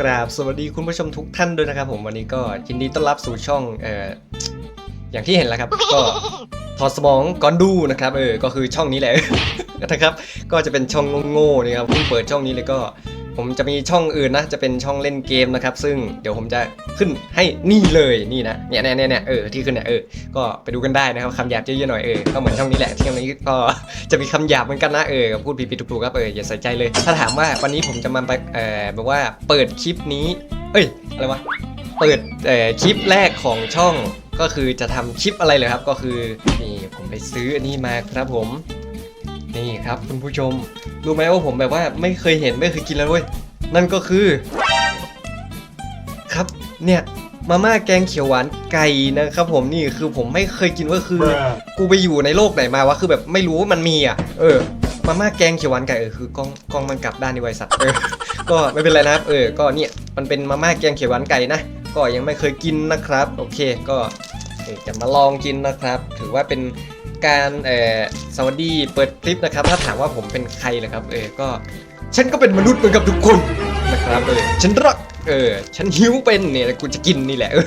กราบสวัสดีคุณผู้ชมทุกท่านด้วยนะครับผมวันนี้ก็ยินดีต้อนรับสู่ช่องเอ่ออย่างที่เห็นแล้วครับ ก็ถอดสมองก่อนดูนะครับเออก็คือช่องนี้แหละนะครับ ก็จะเป็นช่องโง่ๆนะครับเพิ่งเปิดช่องนี้เลยก็ ผมจะมีช่องอื่นนะ จะเป็นช่องเล่นเกมนะครับ ซึ่งเดี๋ยวผมจะขึ้นให้นี่เลยนี่นะเนี่ยเนี่ยเนี่ยเออที่ขึ้นเนี่ยเออก็ไปดูกันได้นะครับคำหยาบเยอะๆหน่อยเออก็เหมือนช่องนี้แหละที่ช่องนี้ก็จะมีคำหยาบเหมือนกันนะเออพูดผิดๆถูกๆครับเอออย่าใส่ใจเลย ถ้าถามว่าวันนี้ผมจะมาไปเออแบบว่าเปิดคลิปนี้ เอ้ยอะไรวะเปิดเออคลิปแรกของช่องก็คือจะทำคลิปอะไรเลยครับก็คือนี่ผมไปซื้ออันนี้มาครับผม นี่ครับคุณผู้ชมรู้ไหมว่าผมแบบว่าไม่เคยเห็นไม่เคยกินแล้วเว้ยนั่นก็คือ ครับเนี่ยมาม่าแกงเขียวหวานไก่นะครับผมนี่คือผมไม่เคยกินว่าคือ กูไปอยู่ในโลกไหนมาวะคือแบบไม่รู้ว่ามันมีอะ เออมาม่าแกงเขียวหวานไก่เออคือกล้องกล้องมันกลับด้านในไวสัตว์เออก็ไม่เป็นไรนะครับเออก็เนี่ยมันเป็นมาม่าแกงเขียวหวานไก่นะก็ยังไม่เคยกินนะครับ โอเคก็เออจะมาลองกินนะครับ ถือว่าเป็น การเอ่อสวัสดีเปิดคลิปนะครับ ถ้าถามว่าผมเป็นใครเหรอครับ เออก็ฉันก็เป็นมนุษย์เหมือนกับทุกคนนะครับเออฉันรักเออฉันหิวเป็นเนี่ยกูจะกินนี่แหละเออ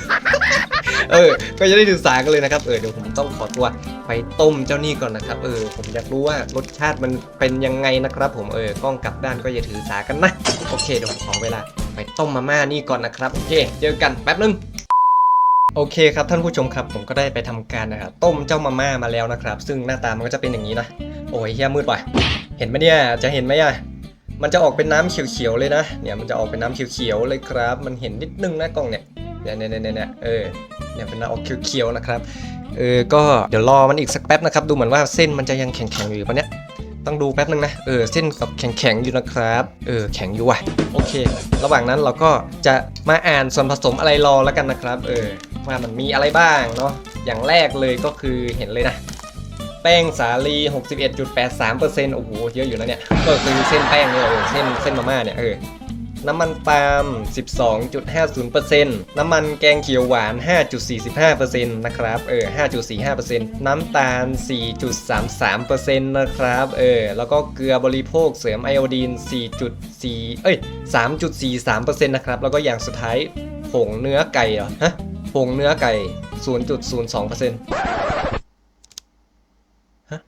เออ ก็จะได้ศึกษากันเลยนะครับ เออ เดี๋ยวผมต้องขอตัวไปต้มเจ้านี่ก่อนนะครับ เออ ผมอยากรู้ว่ารสชาติมันเป็นยังไงนะครับ ผม เออ กล้องกลับด้านก็อย่าถือสากันนะ โอเค เดี๋ยวผมขอเวลา ไปต้มมาม่านี่ก่อนนะครับ โอเค เจอกันแป๊บนึง โอเคครับท่านผู้ชมครับผมก็ได้ไปทำการนะครับต้มเจ้ามาม่ามาแล้วนะครับ ซึ่งหน้าตามันก็จะเป็นอย่างนี้นะโอ้ยเฮียมืดว่ะเห็นไหมเนี่ยจะเห็นไหมอะมันจะออกเป็นน้ำเขียวๆเลยนะเนี่ยมันจะออกเป็นน้ำเขียวๆเลยครับ มันเห็นนิดนึงนะกล้องเนี่ยเนี่ยเนี่ยเนี่ยเนี่ยเออเนี่ยเป็นน้ำออกเขียวๆนะครับเออก็เดี๋ยวรอมันอีกสักแป๊บนะครับ ดูเหมือนว่าเส้นมันจะยังแข็งๆอยู่ปะเนี่ยต้องดูแป๊บนึงนะ เออ เส้นกับแข็งๆอยู่นะครับ เออ แข็งอยู่ว่ะ โอเค ระหว่างนั้นเราก็จะมาอ่านส่วนผสมอะไรรอแล้วกันนะครับ เออ ว่ามันมีอะไรบ้างเนาะอย่างแรกเลยก็คือเห็นเลยนะ แป้งสาลี 61.83%โอ้โหเยอะอยู่นะเนี่ย ก็คือเส้นแป้งเนี่ยเออเส้นเส้นมาม่าเนี่ยเออน้ำมันปาล์ม 12.50%น้ำมันแกงเขียวหวาน 5.45%นะครับ เออ 5.45%น้ำตาล 4.33%นะครับ เออ แล้วก็เกลือบริโภคเสริมไอโอดีน 4.4 เอ้ย 3.43%นะครับ แล้วก็อย่างสุดท้ายผงเนื้อไก่เหรอ ฮะ ผงเนื้อไก่ 0.02%ฮะ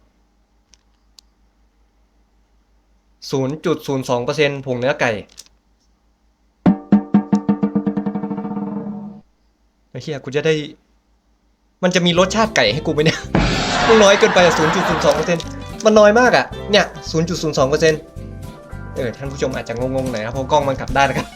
0.02%ผงเนื้อไก่ไอ้เฮียกูจะได้ มันจะมีรสชาติไก่ให้กูไหมเนี่ยมันน้อยเกินไปอะ0.02%มันน้อยมากอะเนี่ย 0.02%เออ ท่านผู้ชมอาจจะงงๆหน่อยนะเพราะกล้องมันกลับได้นะครับ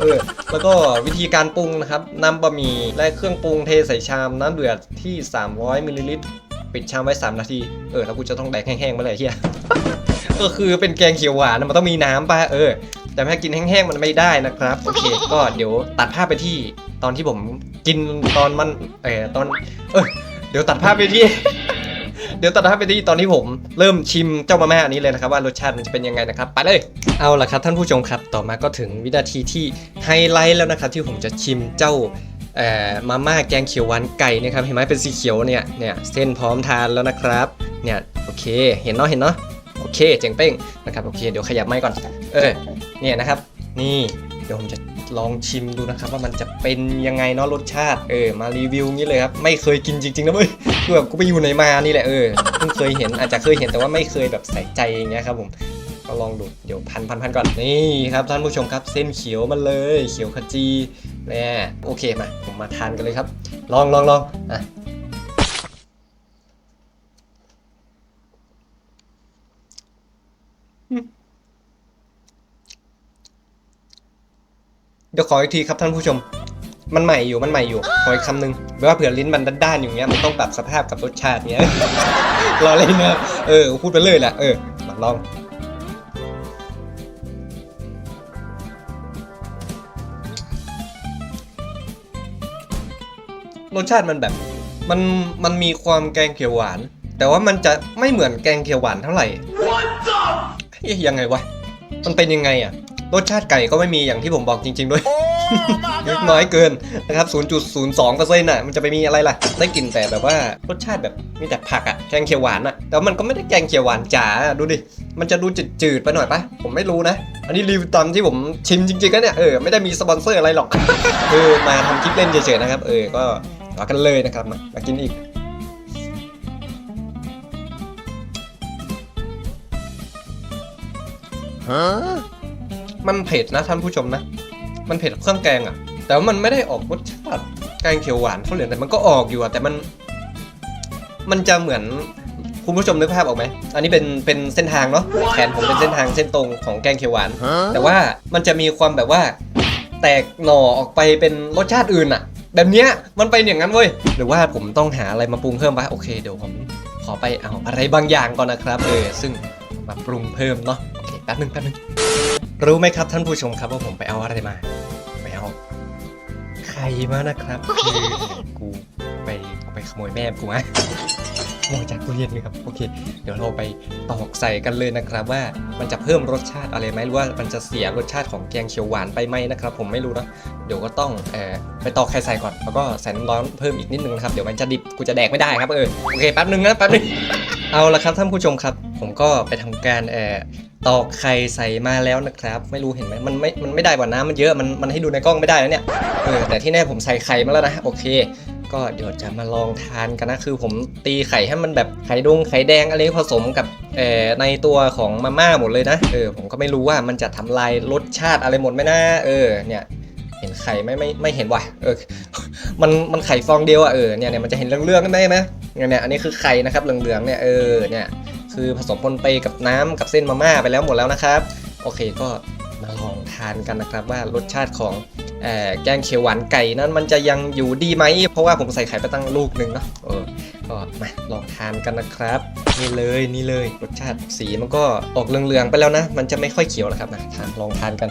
เออแล้วก็วิธีการปรุงนะครับนำบะหมี่และเครื่องปรุงเทใส่ชามน้ำเดือดที่ 300มิลลิลิตรปิดชามไว้ 3 นาที เออ แล้วกูจะต้องแดกแห้งๆมื่อไหร่เฮียก็คือเป็นแกงเขียวหวานมันต้องมีน้ำป่ะ เออ แต่ถ้ากินแห้งๆมันไม่ได้นะครับ โอเค ก็เดี๋ยวตัดภาพไปที่ตอนที่ผมกินตอนมัน เออตอน เออ เดี๋ยวตัดภาพไปที่ เดี๋ยวตัดภาพไปที่ตอนที่ผมเริ่มชิมเจ้ามาม่าอันนี้เลยนะครับว่ารสชาติมันจะเป็นยังไงนะครับไปเลยเอาละครับท่านผู้ชมครับต่อมาก็ถึงวินาทีที่ไฮไลท์แล้วนะครับที่ผมจะชิมเจ้ามาม่าแกงเขียวหวานไก่นะครับเห็นไหมเป็นสีเขียวเนี่ยเนี่ยเส้นพร้อมทานแล้วนะครับเนี่ยโอเคเห็นเนาะเห็นเนาะโอเคเจ๋งเป้งนะครับโอเคเดี๋ยวขยับไม้ก่อนเออเนี่ยนะครับนี่เดี๋ยวผมจะ ลองชิมดูนะครับว่ามันจะเป็นยังไงเนาะรสชาติเออมารีวิวงี้เลยครับไม่เคยกินจริงๆนะเว้ยคือแบบกูไปอยู่ไหนมานี่แหละเออเพิ่งเคยเห็นอาจจะเคยเห็นแต่ว่าไม่เคยแบบใส่ใจอย่างเงี้ยครับผมก็ลองดูเดี๋ยวพันพันพันก่อนนี่ครับท่านผู้ชมครับเส้นเขียวมาเลยเขียวขจีแน่โอเคมาผมมาทานกันเลยครับ ลองลองลองอะอืม เดี๋ยวขออีกทีครับท่านผู้ชม มันใหม่อยู่มันใหม่อยู่ขออีกคำหนึ่งแปลว่าเผื่อลิ้นมันด้านๆอยู่เงี้ยมันต้องปรับสภาพกับรสชาติเงี้ยรอเลยเนอะเออพูดไปเลยแหละเออมาลองรสชาติมันแบบมันมันมีความแกงเขียวหวาน แต่ว่ามันจะไม่เหมือนแกงเขียวหวานเท่าไหร่เอ๊ะยังไงวะมันเป็นยังไงอะ รสชาติไก่ก็ไม่มีอย่างที่ผมบอกจริง ๆ ด้วยน้อยเกินนะครับ 0.02%น่ะมันจะไปมีอะไรล่ะ ได้กลิ่นแต่แบบว่ารสชาติแบบมีแต่ผักอะแกงเขียวหวานอะแต่ว่ามันก็ไม่ได้แกงเขียวหวานจ๋าอะดูดิ มันจะดูจืดๆไปหน่อยปะผมไม่รู้นะ อันนี้รีวิวตามที่ผมชิมจริงๆนะเนี่ยเออไม่ได้มีสปอนเซอร์อะไรหรอกเออมาทำคลิปเล่นเฉยๆนะครับเออก็มากันเลยนะครับมามากินอีก มันเผ็ดนะท่านผู้ชมนะ มันเผ็ดเครื่องแกงอะแต่ว่ามันไม่ได้ออกรสชาติแกงเขียวหวานเท่าไหร่แต่มันก็ออกอยู่อะแต่มัน มันจะเหมือนคุณผู้ชมนึกภาพออกไหม อันนี้เป็นเป็นเส้นทางเนาะ แขนผมเป็นเส้นทางเส้นตรงของแกงเขียวหวาน แต่ว่ามันจะมีความแบบว่า แตกหน่อออกไปเป็นรสชาติอื่นอะแบบเนี้ยมันเป็นอย่างนั้นเว้ย หรือว่าผมต้องหาอะไรมาปรุงเพิ่มปะโอเคเดี๋ยวผมขอไปเอาอะไรบางอย่างก่อนนะครับเออซึ่งมาปรุงเพิ่มเนาะโอเคแป๊บนึงแป๊บนึง รู้ไหมครับท่านผู้ชมครับว่าผมไปเอาอะไรมา ไปเอาไข่มานะครับคือกูไปเอาไปขโมยแม่กูมาขโมยจากตู้เย็นเลยครับโอเค เดี๋ยวเราไปตอกใส่กันเลยนะครับ ว่ามันจะเพิ่มรสชาติอะไรไหมหรือว่ามันจะเสียรสชาติของแกงเขียวหวานไปไหมนะครับ ผมไม่รู้นะเดี๋ยวก็ต้องเอ่อไปตอกไข่ใส่ก่อนแล้วก็ใส่น้ำร้อนเพิ่มอีกนิดนึงนะครับเดี๋ยวมันจะดิบกูจะแดกไม่ได้ครับเออโอเคแป๊บนึงนะแป๊บนึงเอาละครับท่านผู้ชมครับ ผมก็ไปทำการเอ่อ ตอกไข่ใส่มาแล้วนะครับ ไม่รู้เห็นไหมมันไม่มันไม่ได้ว่าน้ำมันเยอะมันมันให้ดูในกล้องไม่ได้นะเนี่ยเออแต่ที่แน่ผมใส่ไข่มาแล้วนะโอเค ก็เดี๋ยวจะมาลองทานกันนะคือ ผมตีไข่ให้มันแบบไข่ดงไข่แดงอะไรผสมกับเอ่อในตัวของมาม่าหมดเลยนะเออผมก็ไม่รู้ว่ามันจะทำลายรสชาติอะไรหมดไหมนะเออเนี่ยเห็นไข่ไหม่ไม่ไม่เห็นว่ะเออมันมันไข่ฟองเดียวอะเออเนี่ยเนี่ยมันจะเห็นเรื่องๆได้ไหมเนี่ยเนี่ยอันนี้คือไข่นะครับเหลืองๆเนี่ยเออเนี่ย คือผสมปนไปกับน้ำกับเส้นมาม่าไปแล้วหมดแล้วนะครับ โอเคก็มาลองทานกันนะครับว่ารสชาติของแกงเขียวหวานไก่นั้นมันจะยังอยู่ดีไหม เพราะว่าผมใส่ไข่ไปตั้งลูกหนึ่งเนาะเออก็มาลองทานกันนะครับ นี่เลยนี่เลยรสชาติสีมันก็ออกเหลืองๆไปแล้วนะ มันจะไม่ค่อยเขียวแล้วครับนะทานลองทานกัน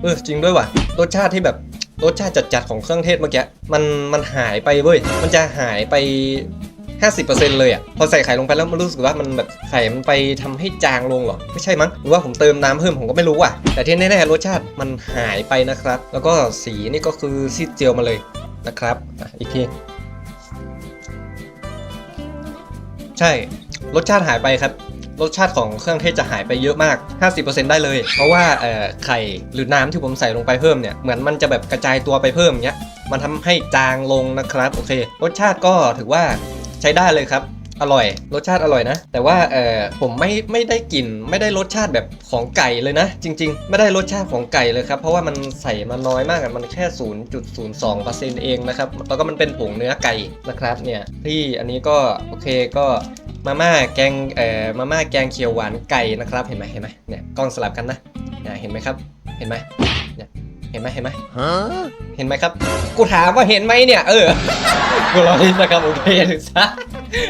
เออจริงด้วยว่ะรสชาติที่แบบรสชาติจัดๆของเครื่องเทศเมื่อกี้มันมันหายไปเว้ยมันจะหายไป 50%เลยอะพอใส่ไข่ลงไปแล้วมันรู้สึกว่ามันแบบไข่มันไปทำให้จางลงเหรอไม่ใช่มั้งหรือว่าผมเติมน้ำเพิ่มผมก็ไม่รู้อะแต่ที่แน่ๆรสชาติมันหายไปนะครับ แล้วก็สีนี่ก็คือซีดเจียวมาเลยนะครับอะอีกทีใช่รสชาติหายไปครับรสชาติของเครื่องเทศจะหายไปเยอะมาก 50%ได้เลย เพราะว่าเอ่อไข่หรือน้ำที่ผมใส่ลงไปเพิ่มเนี่ย เหมือนมันจะแบบกระจายตัวไปเพิ่มเงี้ย มันทำให้จางลงนะครับ โอเค รสชาติก็ถือว่า ใช้ได้เลยครับ อร่อย รสชาติอร่อยนะ แต่ว่าเออผมไม่ไม่ได้กลิ่นไม่ได้รสชาติแบบของไก่เลยนะ จริง ๆ ไม่ได้รสชาติของไก่เลยครับ เพราะว่ามันใส่มาน้อยมากอะมันแค่ 0.02%เองนะครับแล้วก็มันเป็นผงเนื้อไก่นะครับเนี่ยที่อันนี้ก็โอเคก็มาม่าแกงเอ่อมาม่าแกงเขียวหวานไก่นะครับเห็นไหมเห็นไหมเนี่ยกล้องสลับกันนะเนี่ยเห็นไหมครับ เห็นไหมเนี่ย เห็นไหมเห็นไหมเห็นไหมครับ กูถามว่าเห็นไหมเนี่ย เออ กูรอเล่นนะครับโอเคถึงซะ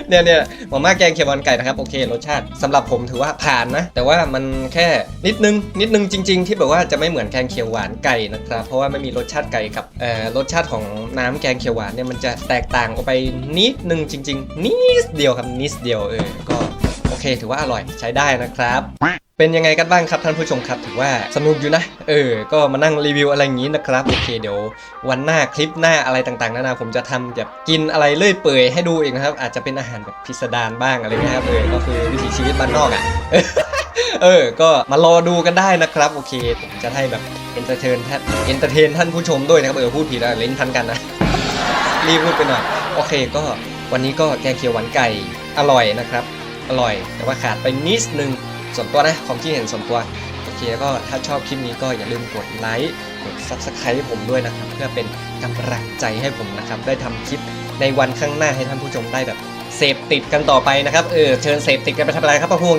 เนี่ยเนี่ยมาม่าแกงเขียวหวานไก่นะครับโอเครสชาติสำหรับผมถือว่าผ่านนะ แต่ว่ามันแค่นิดนึงนิดนึงจริง ๆ ที่แบบว่าจะไม่เหมือนแกงเขียวหวานไก่นะครับเพราะว่าไม่มีรสชาติไก่กับเอ่อรสชาติของน้ำแกงเขียวหวานเนี่ยมันจะแตกต่างออกไปนิดนึงจริง ๆ นิดเดียวครับนิดเดียวเออก็โอเค ถือว่าอร่อยใช้ได้นะครับ เป็นยังไงกันบ้างครับท่านผู้ชมครับถือว่าสนุกอยู่นะ เออ ก็มานั่งรีวิวอะไรอย่างนี้นะครับ โอเคเดี๋ยววันหน้าคลิปหน้าอะไรต่างๆนานาผมจะทำแบบกินอะไรเลื่อยเปื่อยให้ดูเองนะครับ อาจจะเป็นอาหารแบบพิสดารบ้างอะไรเงี้ยครับเออก็คือวิถีชีวิตบ้านนอกอะเออ ก็มารอดูกันได้นะครับ โอเคผมจะให้แบบเอนเตอร์เทนท่านเอนเตอร์เทนท่านผู้ชมด้วยนะครับเออพูดผิดอะลิ้นพันกันนะรีบพูดไปหน่อยโอเคก็วันนี้ก็แกงเขียวหวานไก่อร่อยนะครับ อร่อย แต่ว่าขาดไปนิดนึง ส่วนตัวนะความคิดเห็นส่วนตัวโอเคแล้วก็ถ้าชอบคลิปนี้ก็อย่าลืมกดไลค์กด Subscribe ให้ผมด้วยนะครับ เพื่อเป็นกำลังใจให้ผมนะครับ ได้ทำคลิปในวันข้างหน้าให้ท่านผู้ชมได้แบบเสพติดกันต่อไปนะครับเออเชิญเสพติดกันไปทำอะไรครับพะพวง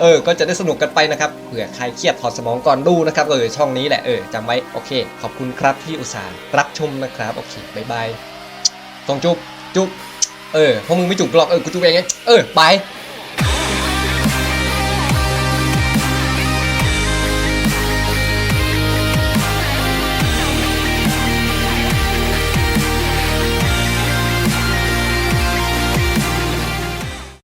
เออ ก็จะได้สนุกกันไปนะครับ เผื่อใครเครียดถอดสมองก่อนดูนะครับ เออ ช่องนี้แหละ เออจำไว้ โอเค ขอบคุณครับที่อุตส่าห์รับชมนะครับ โอเคบายบายส่งจุ๊บจุ๊บเออพวกมึงไม่จุ๊บหรอก เออ กูจุ๊บเองไงเออบาย